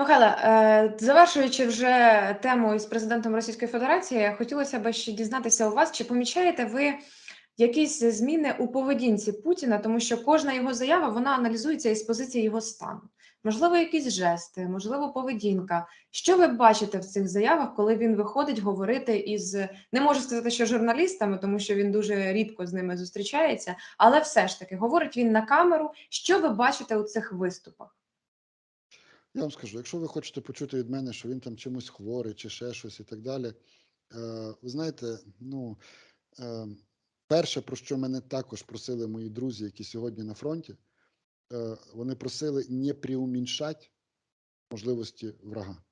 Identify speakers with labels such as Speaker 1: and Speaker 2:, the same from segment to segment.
Speaker 1: Михайло, е, завершуючи вже тему із президентом Російської Федерації, хотілося б ще дізнатися у вас, чи помічаєте ви якісь зміни у поведінці Путіна, тому що кожна його заява вона аналізується із позиції його стану. Можливо, якісь жести, можливо, поведінка. Що ви бачите в цих заявах, коли він виходить говорити із не можу сказати, що журналістами, тому що він дуже рідко з ними зустрічається, але все ж таки говорить він на камеру. Що ви бачите у цих виступах?
Speaker 2: Я вам скажу, якщо ви хочете почути від мене, що він там чимось хворий чи ще щось і так далі, е, ви знаєте, ну е, перше, про що мене також просили мої друзі, які сьогодні на фронті, е, вони просили не преуміншати можливості врага,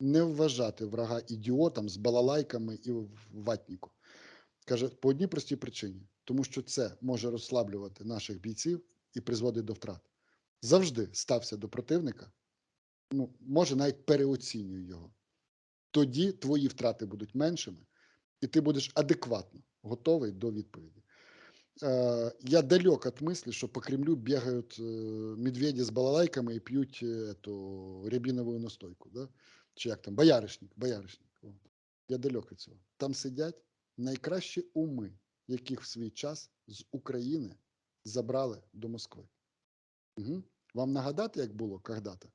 Speaker 2: не вважати врага ідіотом з балалайками і в ватніку. Каже, по одній простій причині, тому що це може розслаблювати наших бійців і призводить до втрат. Завжди стався до противника ну, може, навіть переоцінюю його. Тоді твої втрати будуть меншими, і ти будеш адекватно готовий до відповіді. Е, я далек від мислі, що по Кремлю бігають е, медведі з балалайками і п'ють е, эту рябінову настойку. Да? Чи як там, бояришник, бояришник. Я далек від цього. Там сидять найкращі уми, яких в свій час з України забрали до Москви. Угу. Вам нагадати, як було когда-то?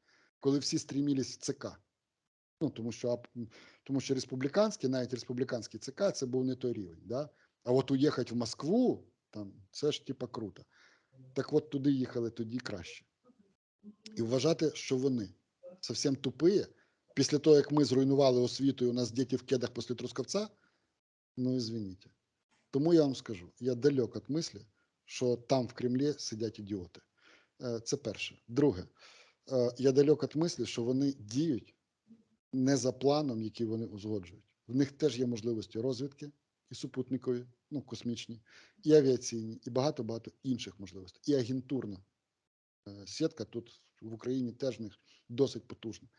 Speaker 2: Коли всі стрімілись в ЦК. Ну, тому що тому що республіканський, навіть республіканський ЦК це був не той рівень. Да? А от уїхати в Москву, там це ж типа круто. Так от туди їхали тоді краще. І вважати, що вони зовсім тупі, після того, як ми зруйнували освіту, і у нас діти в кедах після Трускавця, ну извините. Тому я вам скажу: я далек від мислі, що там в Кремлі сидять ідіоти. Е, це перше. Друге. Е, я далек від мислі, що вони діють не за планом, який вони узгоджують. В них теж є можливості розвідки і супутникові, ну космічні, і авіаційні, і багато-багато інших можливостей. І агентурна е, сітка тут в Україні теж в них досить потужна.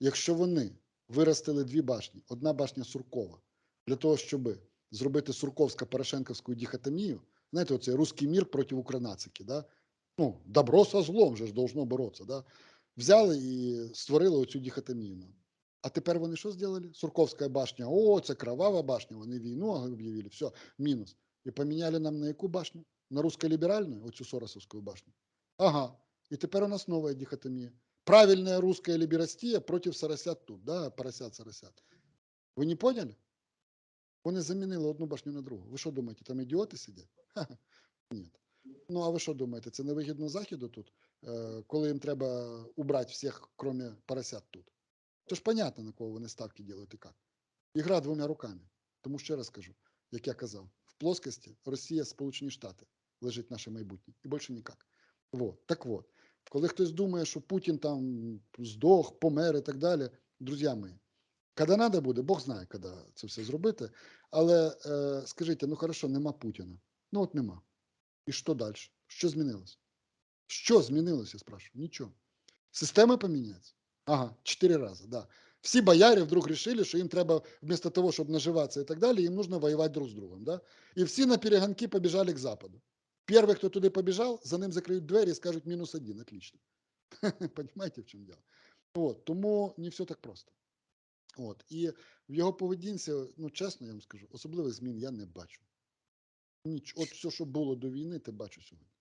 Speaker 2: Якщо вони виростили дві башні, одна башня Суркова, для того, щоб зробити Сурковсько-Порошенковську дихотомію, знаєте, оцей русський мір проти Укранацики, да? Ну, добро со злом же ж должно боротися. Да? Взяли і створили оцю дихотомію. А тепер вони що зробили? Сурковська башня, о, це кровава башня, вони війну об'явили, все, мінус. І поміняли нам на яку башню? На русско-ліберальну, оцю Соросовську башню. Ага. І тепер у нас нова дихотомія. Правильная русская либерастия против соросят тут, да, поросят соросят. Ви не поняли? Вони замінили одну башню на другу. Ви що думаєте, там ідіоти сидять? Ха-ха. Ні. Ну, а ви що думаєте, це невигідно Західу тут, е, коли їм треба убрати всіх, крім поросят тут? То ж понятно, на кого вони ставки роблять і як. Ігра двома руками. Тому ще раз кажу, як я казав, в плоскості Росія, Сполучені Штати лежить наше майбутнє. І більше ніяк. Вот. Так от, коли хтось думає, що Путін там здох, помер і так далі, друзі мої, коли треба буде, Бог знає, коли це все зробити. Але е, скажіть, ну хорошо, нема Путіна. Ну от нема. І що далі? Що змінилось? Що змінилося, я спрашиваю? Нічого. Система поміняється? Ага, чотири рази, да. Всі бояри вдруг решили, що їм треба, вместо того, щоб наживатися і так далі, їм нужно воювати друг з другом. Да? І всі на перегонки побіжали к Западу. Перший, хто туди побіжав, за ним закриють двері і скажуть мінус один, отлично. Понимаете, в чому дело? От, тому не все так просто. От, і в його поведінці, ну чесно, я вам скажу, особливих змін я не бачу. Ніч, от все, що було до війни, ти бачу сьогодні.